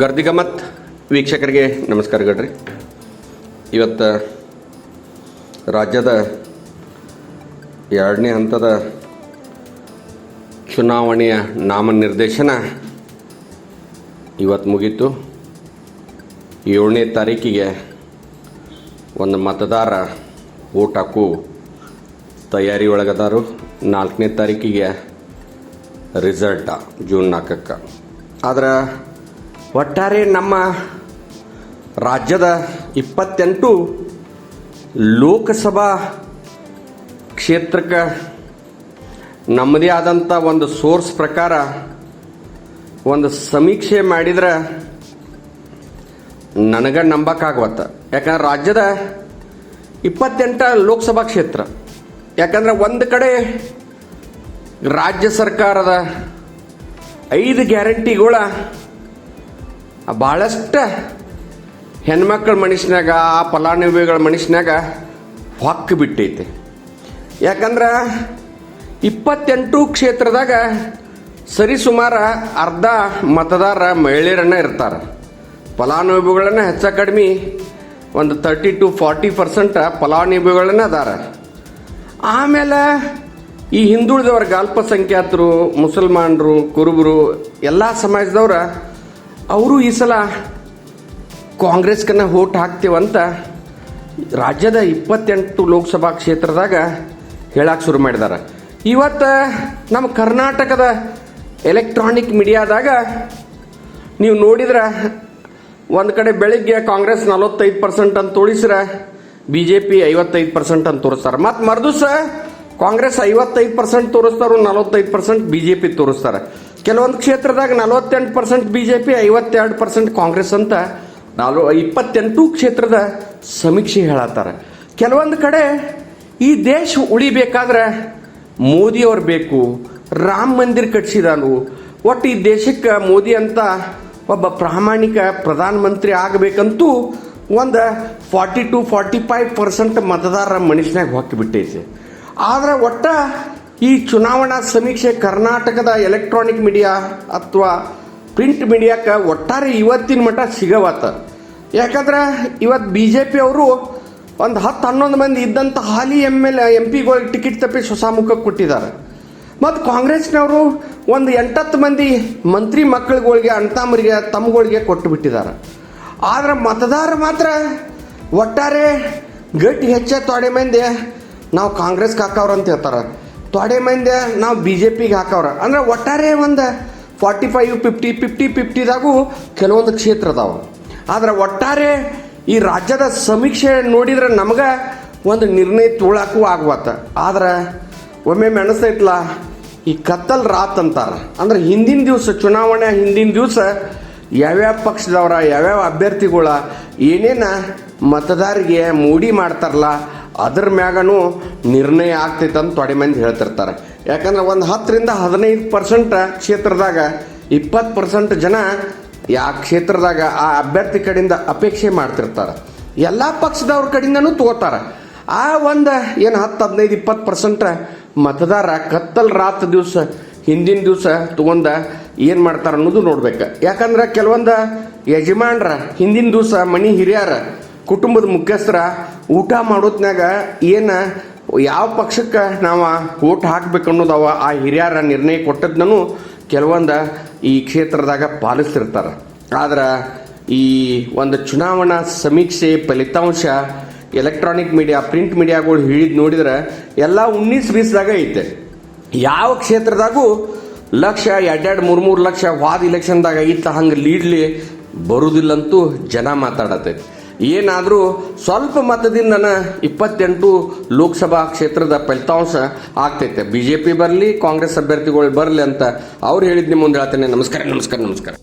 ಗರ್ದಿಗಮತ್ ವೀಕ್ಷಕರಿಗೆ ನಮಸ್ಕಾರ ಗಡ್ರಿ. ಇವತ್ತು ರಾಜ್ಯದ ಎರಡನೇ ಹಂತದ ಚುನಾವಣೆಯ ನಾಮನಿರ್ದೇಶನ ಇವತ್ತು ಮುಗೀತು. ಏಳನೇ ತಾರೀಕಿಗೆ ಒಂದು ಮತದಾರ ಓಟ್ ಹಾಕು ತಯಾರಿ ಒಳಗದಾರು ನಾಲ್ಕನೇ ತಾರೀಕಿಗೆ ರಿಸಲ್ಟ ಜೂನ್ ನಾಲ್ಕಕ್ಕೆ. ಆದ್ರೆ ಒಟ್ಟಾರೆ ನಮ್ಮ ರಾಜ್ಯದ ಇಪ್ಪತ್ತೆಂಟು ಲೋಕಸಭಾ ಕ್ಷೇತ್ರಕ್ಕೆ ನಮ್ಮದೇ ಆದಂಥ ಒಂದು ಸೋರ್ಸ್ ಪ್ರಕಾರ ಒಂದು ಸಮೀಕ್ಷೆ ಮಾಡಿದ್ರೆ ನನಗೆ ನಂಬಕ್ಕಾಗವತ್ತ ಯಾಕಂದ್ರೆ ರಾಜ್ಯದ ಇಪ್ಪತ್ತೆಂಟ ಲೋಕಸಭಾ ಕ್ಷೇತ್ರ. ಯಾಕಂದ್ರೆ ಒಂದು ಕಡೆ ರಾಜ್ಯ ಸರ್ಕಾರದ ಐದು ಗ್ಯಾರಂಟಿಗಳ ಭಾಳಷ್ಟು ಹೆಣ್ಮಕ್ಳ ಮನುಷ್ಯನಾಗ ಆ ಫಲಾನುಭವಿಗಳ ಮನುಷ್ಯನಾಗ ಹೊಕ್ಕ ಬಿಟ್ಟೈತೆ. ಯಾಕಂದ್ರೆ ಇಪ್ಪತ್ತೆಂಟು ಕ್ಷೇತ್ರದಾಗ ಸರಿಸುಮಾರು ಅರ್ಧ ಮತದಾರ ಮಹಿಳೆಯರನ್ನ ಇರ್ತಾರೆ. ಫಲಾನುಭವಿಗಳನ್ನ ಹೆಚ್ಚ ಕಡಿಮೆ ಒಂದು ತರ್ಟಿ ಟು ಫಾರ್ಟಿ ಪರ್ಸೆಂಟ್ ಫಲಾನುಭವಿಗಳನ್ನ ಅದಾರ. ಆಮೇಲೆ ಈ ಹಿಂದುಳಿದವರ್ಗ ಅಲ್ಪಸಂಖ್ಯಾತರು, ಮುಸಲ್ಮಾನರು, ಕುರುಬರು, ಎಲ್ಲ ಸಮಾಜದವ್ರ ಅವರು ಈ ಸಲ ಕಾಂಗ್ರೆಸ್ಕನ್ನ ಓಟ್ ಹಾಕ್ತೇವಂತ ರಾಜ್ಯದ ಇಪ್ಪತ್ತೆಂಟು ಲೋಕಸಭಾ ಕ್ಷೇತ್ರದಾಗ ಹೇಳಕ್ಕೆ ಶುರು ಮಾಡಿದಾರ. ಇವತ್ತು ನಮ್ಮ ಕರ್ನಾಟಕದ ಎಲೆಕ್ಟ್ರಾನಿಕ್ ಮೀಡಿಯಾದಾಗ ನೀವು ನೋಡಿದ್ರೆ, ಒಂದು ಕಡೆ ಬೆಳಿಗ್ಗೆ ಕಾಂಗ್ರೆಸ್ ನಲವತ್ತೈದು ಪರ್ಸೆಂಟ್ ಅಂತ ತೋರಿಸ್ರೆ ಬಿ ಜೆ ಪಿ ಐವತ್ತೈದು ಪರ್ಸೆಂಟ್ ಅಂತ ತೋರಿಸ್ತಾರೆ. ಮತ್ತು ಮರ್ದುಸ ಕಾಂಗ್ರೆಸ್ ಐವತ್ತೈದು ಪರ್ಸೆಂಟ್ ತೋರಿಸ್ತಾರು, ನಲವತ್ತೈದು ಪರ್ಸೆಂಟ್ ಬಿ ಜೆ ಪಿ ತೋರಿಸ್ತಾರೆ. ಕೆಲವೊಂದು ಕ್ಷೇತ್ರದಾಗ ನಲವತ್ತೆಂಟು ಪರ್ಸೆಂಟ್ ಬಿ ಜೆ ಪಿ ಐವತ್ತೆರಡು ಪರ್ಸೆಂಟ್ ಕಾಂಗ್ರೆಸ್ ಅಂತ ನಾಲ್ವ ಇಪ್ಪತ್ತೆಂಟು ಕ್ಷೇತ್ರದ ಸಮೀಕ್ಷೆ ಹೇಳತ್ತಾರೆ. ಕೆಲವೊಂದು ಕಡೆ ಈ ದೇಶ ಉಳಿಬೇಕಾದ್ರೆ ಮೋದಿಯವ್ರು ಬೇಕು, ರಾಮ ಮಂದಿರ್ ಕಟ್ಸಿದಾನು. ಒಟ್ಟು ಈ ದೇಶಕ್ಕೆ ಮೋದಿ ಅಂತ ಒಬ್ಬ ಪ್ರಾಮಾಣಿಕ ಪ್ರಧಾನಮಂತ್ರಿ ಆಗಬೇಕಂತೂ ಒಂದು forty two, forty five percent ಮತದಾರರ ಮನುಷ್ಯನಾಗ ಹೊಕ್ಕಿಬಿಟ್ಟೈತೆ. ಆದರೆ ಒಟ್ಟ ಈ ಚುನಾವಣಾ ಸಮೀಕ್ಷೆ ಕರ್ನಾಟಕದ ಎಲೆಕ್ಟ್ರಾನಿಕ್ ಮೀಡಿಯಾ ಅಥವಾ ಪ್ರಿಂಟ್ ಮೀಡಿಯಾಕ್ಕೆ ಒಟ್ಟಾರೆ ಇವತ್ತಿನ ಮಟ್ಟ ಸಿಗವತ್ತ. ಯಾಕಂದ್ರೆ ಇವತ್ತು ಬಿ ಜೆ ಪಿ ಅವರು ಒಂದು ಹತ್ತು ಹನ್ನೊಂದು ಮಂದಿ ಇದ್ದಂಥ ಹಾಲಿ ಎಂ ಎಲ್ ಎಂ ಪಿಗಳಿಗೆ ಟಿಕೆಟ್ ತಪ್ಪಿ ಹೊಸ ಕೊಟ್ಟಿದ್ದಾರೆ. ಮತ್ತು ಕಾಂಗ್ರೆಸ್ನವರು ಒಂದು ಎಂಟತ್ತು ಮಂದಿ ಮಂತ್ರಿ ಮಕ್ಕಳುಗಳಿಗೆ ಅಣ್ತಮ್ಮರಿಗೆ ತಮ್ಮಗಳಿಗೆ ಕೊಟ್ಟು ಬಿಟ್ಟಿದ್ದಾರೆ ಆದರೆ ಮತದಾರ ಮಾತ್ರ ಒಟ್ಟಾರೆ ಗಟ್ಟಿ ಹೆಚ್ಚೆ ತೊಡೆ ಮಂದಿ ನಾವು ಕಾಂಗ್ರೆಸ್ ಕಾಕವ್ರಂತ ಹೇಳ್ತಾರೆ. ತೊಡೆ ಮಂದಿ ನಾವು ಬಿ ಜೆ ಪಿಗೆ ಹಾಕವ್ರ. ಅಂದ್ರೆ ಒಟ್ಟಾರೆ ಒಂದು ಫಾರ್ಟಿ ಫೈವ್ ಫಿಫ್ಟಿ ಫಿಫ್ಟಿ ಫಿಫ್ಟಿದಾಗೂ ಕೆಲವೊಂದು ಕ್ಷೇತ್ರ ಅದಾವ ಆದ್ರೆ ಒಟ್ಟಾರೆ ಈ ರಾಜ್ಯದ ಸಮೀಕ್ಷೆ ನೋಡಿದ್ರೆ ನಮಗೆ ಒಂದು ನಿರ್ಣಯ ತೊಗೊಳಕ್ಕೂ ಆಗ್ಬತ್ತ ಆದ್ರೆ ಒಮ್ಮೆ ಅನಿಸ್ತೈತ್ಲ ಈ ಕತ್ತಲ್ ರಾತ್ ಅಂತಾರ. ಅಂದ್ರೆ ಹಿಂದಿನ ದಿವಸ ಚುನಾವಣೆ, ಹಿಂದಿನ ದಿವಸ ಯಾವ್ಯಾವ ಪಕ್ಷದವರ, ಯಾವ್ಯಾವ ಅಭ್ಯರ್ಥಿಗಳ ಏನೇನ ಮತದಾರಿಗೆ ಮೂಡಿ ಮಾಡ್ತಾರಲ್ಲ ಅದ್ರ ಮ್ಯಾಗನು ನಿರ್ಣಯ ಆಗ್ತೈತೆ ಅಂತ ತೊಡೆ ಮಂದಿ ಹೇಳ್ತಿರ್ತಾರೆ. ಯಾಕಂದ್ರೆ ಒಂದು ಹತ್ತರಿಂದ ಹದಿನೈದು ಪರ್ಸೆಂಟ್ ಕ್ಷೇತ್ರದಾಗ ಇಪ್ಪತ್ತು ಪರ್ಸೆಂಟ್ ಜನ ಯಾ ಕ್ಷೇತ್ರದಾಗ ಆ ಅಭ್ಯರ್ಥಿ ಕಡೆಯಿಂದ ಅಪೇಕ್ಷೆ ಮಾಡ್ತಿರ್ತಾರೆ. ಎಲ್ಲ ಪಕ್ಷದವ್ರ ಕಡೆಯಿಂದನೂ ತಗೋತಾರೆ. ಆ ಒಂದು ಏನು ಹತ್ತು, ಹದಿನೈದು, ಇಪ್ಪತ್ತು ಪರ್ಸೆಂಟ್ ಮತದಾರ ಕತ್ತಲ್ ರಾತ್ರಿ ದಿವಸ, ಹಿಂದಿನ ದಿವಸ ತಗೊಂಡ ಏನು ಮಾಡ್ತಾರ ಅನ್ನೋದು ನೋಡ್ಬೇಕು. ಯಾಕಂದ್ರೆ ಕೆಲವೊಂದು ಯಜಮಾನ್ರ ಹಿಂದಿನ ದಿವಸ ಮನಿ ಹಿರಿಯರ ಕುಟುಂಬದ ಮುಖ್ಯಸ್ಥರ ಊಟ ಮಾಡೋತ್ನಾಗ ಏನು ಯಾವ ಪಕ್ಷಕ್ಕೆ ನಾವು ಓಟ್ ಹಾಕ್ಬೇಕು ಅನ್ನೋದವ ಆ ಹಿರಿಯರ ನಿರ್ಣಯ ಕೊಟ್ಟದ್ನೂ ಕೆಲವೊಂದು ಈ ಕ್ಷೇತ್ರದಾಗ ಪಾಲಿಸ್ತಿರ್ತಾರೆ. ಆದ್ರೆ ಈ ಒಂದು ಚುನಾವಣಾ ಸಮೀಕ್ಷೆ ಫಲಿತಾಂಶ ಎಲೆಕ್ಟ್ರಾನಿಕ್ ಮೀಡಿಯಾ ಪ್ರಿಂಟ್ ಮೀಡಿಯಾಗಳು ಹೇಳಿದ್ ನೋಡಿದ್ರೆ ಎಲ್ಲ ಉನ್ನೀಸ್ ಬೀಸ್ದಾಗ ಐತೆ. ಯಾವ ಕ್ಷೇತ್ರದಾಗೂ ಲಕ್ಷ, ಎರಡೆರಡು ಮೂರು ಮೂರು ಲಕ್ಷ ವಾದ ಇಲೆಕ್ಷನ್ದಾಗ ಇತ್ತ ಹಂಗೆ ಲೀಡ್ಲಿ ಬರುವುದಿಲ್ಲಂತೂ ಜನ ಮಾತಾಡತೈತಿ. ಏನಾದರೂ ಸ್ವಲ್ಪ ಮತದಿಂದನ ಇಪ್ಪತ್ತೆಂಟು ಲೋಕಸಭಾ ಕ್ಷೇತ್ರದ ಫಲಿತಾಂಶ ಆಗ್ತೈತೆ. ಬಿ ಜೆ ಪಿ ಬರಲಿ, ಕಾಂಗ್ರೆಸ್ ಅಭ್ಯರ್ಥಿಗಳು ಬರಲಿ ಅಂತ ಅವ್ರು ಹೇಳಿದ್ನಿ ಮುಂದೆ ಹೇಳ್ತೇನೆ. ನಮಸ್ಕಾರ ನಮಸ್ಕಾರ ನಮಸ್ಕಾರ.